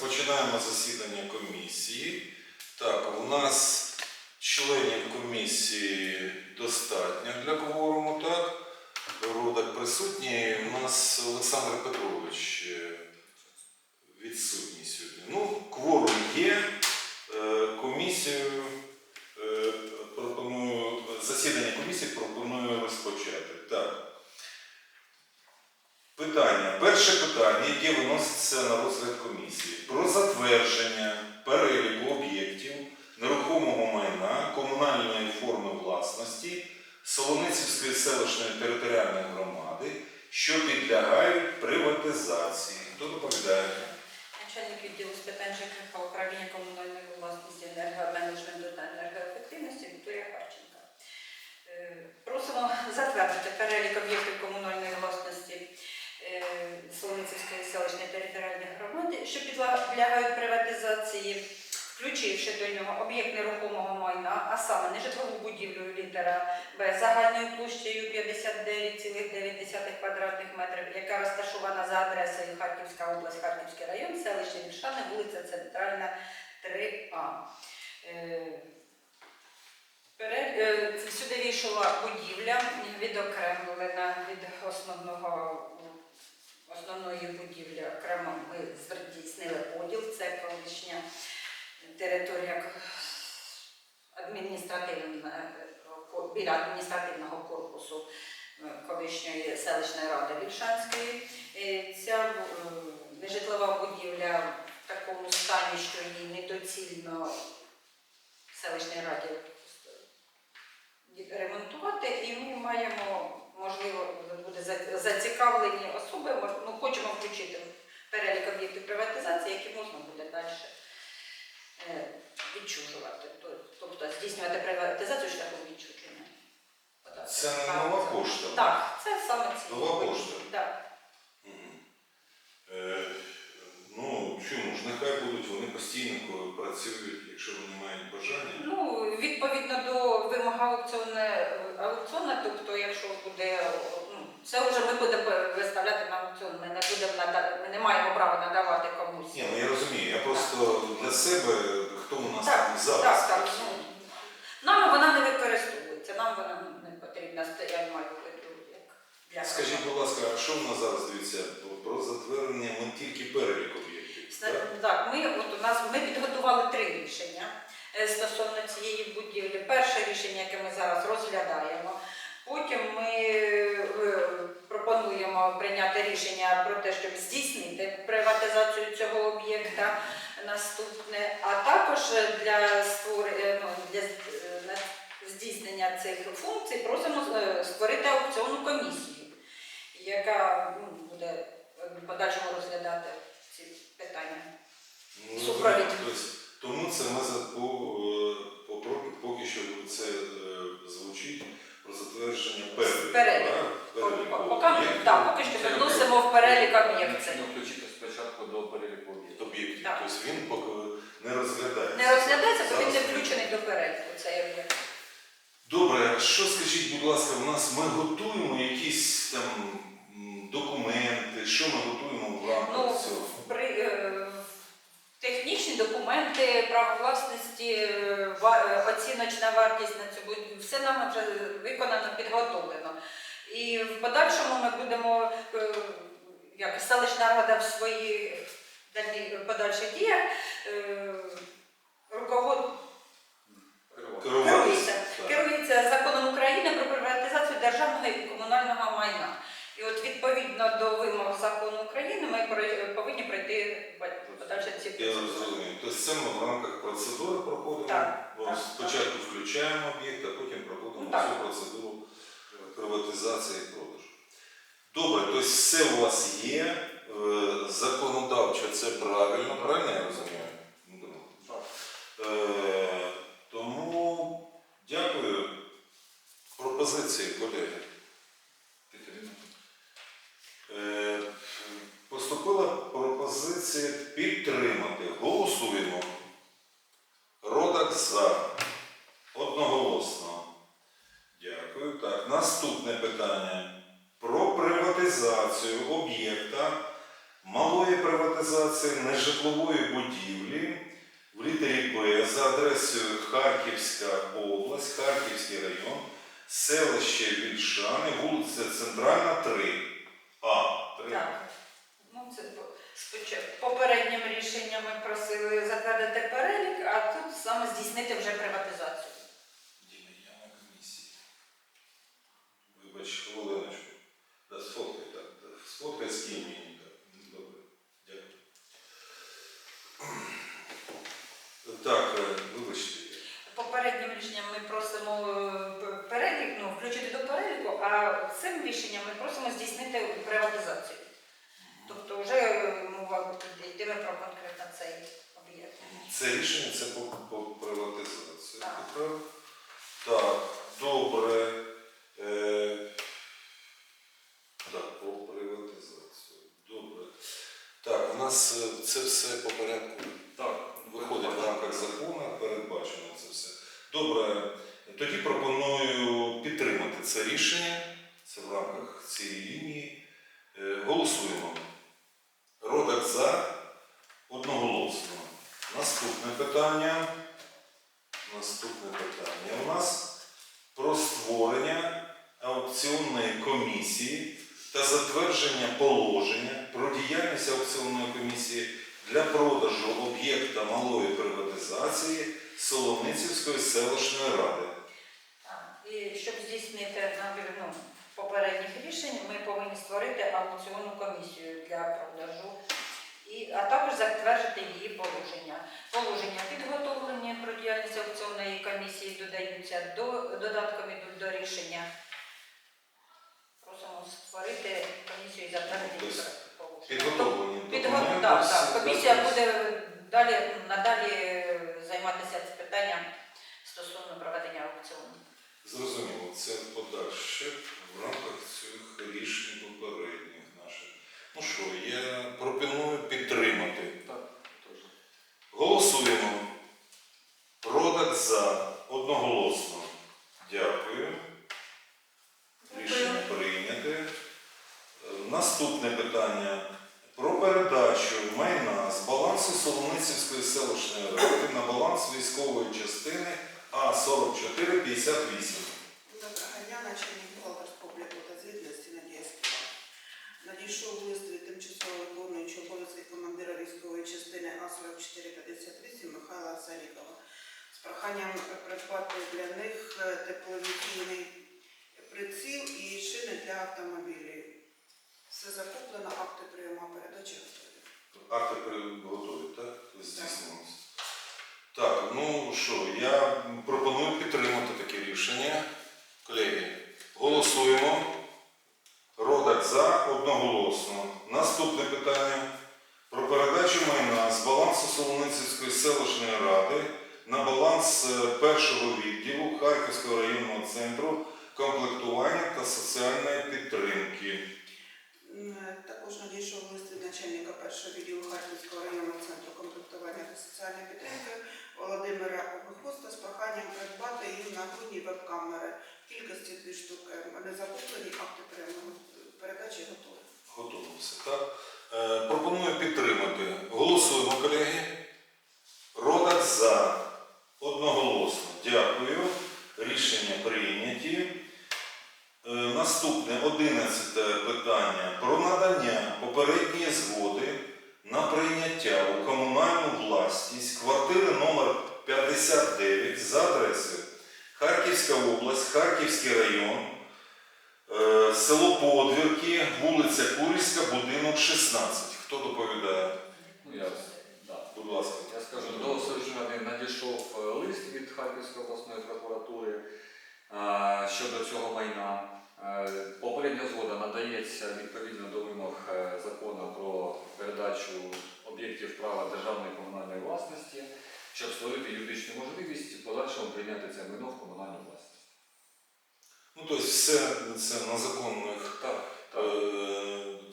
Розпочинаємо засідання комісії. Так, у нас членів комісії достатньо для кворуму, так? Родак присутній. У нас Олександр Петрович е, відсутній сьогодні. Ну, кворум є. Е, Комісію е, пропоную, засідання комісії пропоную розпочати. Так. Питання. Перше питання, яке виноситься на розгляд комісії. Затвердження переліку об'єктів нерухомого майна комунальної форми власності Солоницької селищної територіальної громади, що підлягають приватизації. Хто доповідає? Начальник відділу з питань ЖКХ управління комунальної власності енергоменеджменту та енергоефективності Вікторія Харченка. Е, Просимо затвердити перелік об'єктів комунальної власності Солоницької селищної територіальної громади, що підлягають приватизації, включивши до нього об'єкт нерухомого майна, а саме нежитлову будівлю літера Б загальною площею 59,9 квадратних метрів, яка розташована за адресою Харківська область, Харківський район, селище Вільшани, вулиця Центральна, 3А. Е, е, Сюди війшла будівля, відокремлена від основного основної будівлі окремо ми здійснили поділ. Це колишня територія адміністративна, біля адміністративного корпусу е, колишньої селищної ради Вільшанської. Е, Ця е, нежитлова будівля в такому стані, що її недоцільно селищній раді ремонтувати, і ми маємо, можливо, буде зацікавлені особи, мож- ну, хочемо включити в об'єктів приватизації, які можна буде далі е, відчужувати, тобто здійснювати приватизацію шляхом відчуження. Це не нова пошта? Так, це саме ці. Нова пошта? Так. Е, ну, чому ж, нехай будуть, вони постійно працюють, якщо вони мають бажання. Ну, відповідно до вимог аукціону, тобто, якщо буде, це вже ми будемо виставляти на аукціон. Ми не будемо нада- ми не маємо права надавати комусь. Ні, ну я розумію, я просто для себе, хто у нас Так, там зараз. так, так. ну, Нам вона не використовується, нам вона не потрібна, я маю в виду, як для Скажіть, будь ласка, а що в нас зараз дивіться? Про затвердження ми тільки перелік об'єктів. Зна- так? Так, ми от у нас ми підготували три рішення е, стосовно цієї будівлі. Перше рішення, яке ми зараз розглядаємо. Потім пропонуємо прийняти рішення про те, щоб здійснити приватизацію цього об'єкта. Наступне, а також для створення ну, для е, здійснення цих функцій просимо е, створити аукціонну комісію, яка ну, буде в подальшому розглядати ці питання. Ну, Супровід. тобто, Тому це ми за по, е, по поки, поки що це е, звучить про затвердження переліку. Перелік. так? Переліку Поки, об'єктів. так, поки що перелік об'єктів. Необхідно включити спочатку до переліку об'єктів. об'єктів. Так. Тобто він поки не розглядається. Не розглядається, бо він не включений до переліку цей об'єкт. Добре, що скажіть, будь ласка, у нас ми готуємо якісь там документи, що ми готуємо в рамках Ну, цього? при, е, технічні документи, право власності, е, ва- е, оціночна вартість на цю будівлю, все нам вже виконано, підготовлено. І в подальшому ми будемо, е, як селищна рада в своїх подальших діях, е, руковод, керується, керується законом України про приватизацію державного і комунального майна. І от відповідно до вимог закону України ми повинні пройти подальше ці Я процедури. зрозумів. Тобто це ми в рамках процедури проходимо. Так, так, Спочатку включаємо об'єкт, а потім проходимо Ну, так. всю процедуру приватизації. Добре, тобто все у вас є. е, Законодавчо це правильно, правильно я розумію? Дмитро? Е, Тому дякую. Пропозиції, колеги. Е, Поступила пропозиція підтримати. Голосуємо. Родак за. Одноголосно. Дякую. Так, наступне питання. Малої приватизації. нежитлової будівлі в літері Б за адресою Харківська область, Харківський район, селище Вільшани, вулиця Центральна, 3. А. 3. Так. Ну, це попереднім рішенням ми просили затвердити перелік, а тут саме здійснити вже приватизацію. Діма, я на комісії. Вибач, хвилиночку. Да, сфоткай так. да. Сфоткай з ким мені так. Добре. Дякую. Так, е, вибачте. Попереднім рішенням ми просимо е, перелік, ну, включити до переліку, а цим рішенням ми просимо здійснити приватизацію. Тобто вже е, мова йтиме про конкретно цей об'єкт. Це рішення це по, по приватизації. Так, добре. Е, так, по приватизацію. Добре. Так, у нас е, це все по порядку Так, виходить в рамках закону, передбачено це все. Добре, тоді пропоную підтримати це рішення. Це в рамках цієї лінії. Е, Голосуємо. Родак за одноголосно. Наступне питання. Наступне питання. У нас про створення аукціонної комісії та затвердження положення про діяльність аукціонної комісії для продажу об'єкта малої приватизації Солоницівської селищної ради. Так, І щоб здійснити попередніх рішень, ми повинні створити аукціонну комісію для продажу, і, а також затвердити її положення. Положення підготовлені про діяльність аукціонної комісії додаються до, додатком ідуть до рішення. Просимо створити комісію і затвердити Тобто положення. Підготовлені. Да, всі, так, комісія буде далі, надалі займатися цим питанням стосовно проведення аукціону. Зрозуміло, це подальше в рамках цих рішень попередніх наших. Ну що, я пропоную підтримати. Так, теж. Голосуємо. Родак за одноголосно. Дякую. Рішення прийняте. Е, Наступне питання про передачу майна з Солоницівської селищної ради на баланс військової частини А4458. Доброго дня, начальник обліку та звітності Надія Співак. Надійшов лист від тимчасово виконуючого обов'язки командира військової частини А4458 Михайла Царікова з проханням придбати для них е, тепловізійний приціл і шини для автомобілів. Все закуплено, акти прийому передачі готові. Акти готові, так? Здійснилися. Так, ну що, я пропоную підтримати таке рішення. Колеги, голосуємо. Родак за одноголосно. Наступне питання про передачу майна з балансу Солоницівської селищної ради на баланс е, першого відділу Харківського районного центру комплектування та соціальної підтримки. М, Також надійшов лист від начальника першого відділу Харківського районного центру комплектування та соціальної підтримки Володимира Обихоста з проханням придбати їм нагрудні веб-камери в кількості дві штуки. Вони закуплені, акти прийому передачі готові. Готово все, так? Е, пропоную підтримати. Голосуємо, колеги. Родак за. Одноголосно. Дякую. Рішення прийняті. Е, наступне, одинадцяте питання. Про надання попередньої згоди на прийняття у комунальну власність квартири номер 59 за адресою Харківська область, Харківський район, Село Подвірки, вулиця Курівська, будинок 16. Хто доповідає? Ну, я, да. Будь ласка. я скажу, до Сержини надійшов е, лист від Харківської обласної прокуратури е, щодо цього майна. Е, Попередня згода надається відповідно до вимог е, закону про передачу об'єктів права державної комунальної власності, щоб створити юридичну можливість подальшому прийняти це майно в комунальну власність. Ну, тобто все це на законних Так, е,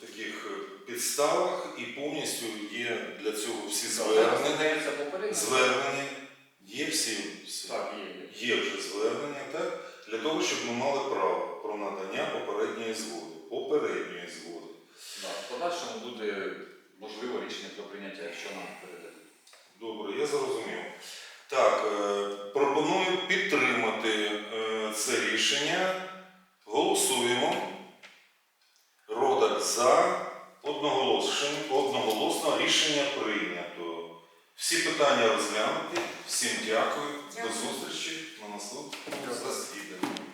так. таких підставах і повністю є для цього всі звернення. Звернення. Є всі, всі. Так, є. є. Є вже звернення, так? Для того, щоб ми мали право про надання попередньої згоди. Попередньої згоди. Да, в подальшому буде можливо рішення про прийняття, якщо нам передадуть. Добре, я зрозумів. Так, е, пропоную рішення. Голосуємо. Родак за. Одноголосно, одноголосно рішення прийнято. Всі питання розглянуті. Всім дякую. До зустрічі на наступному засіданні.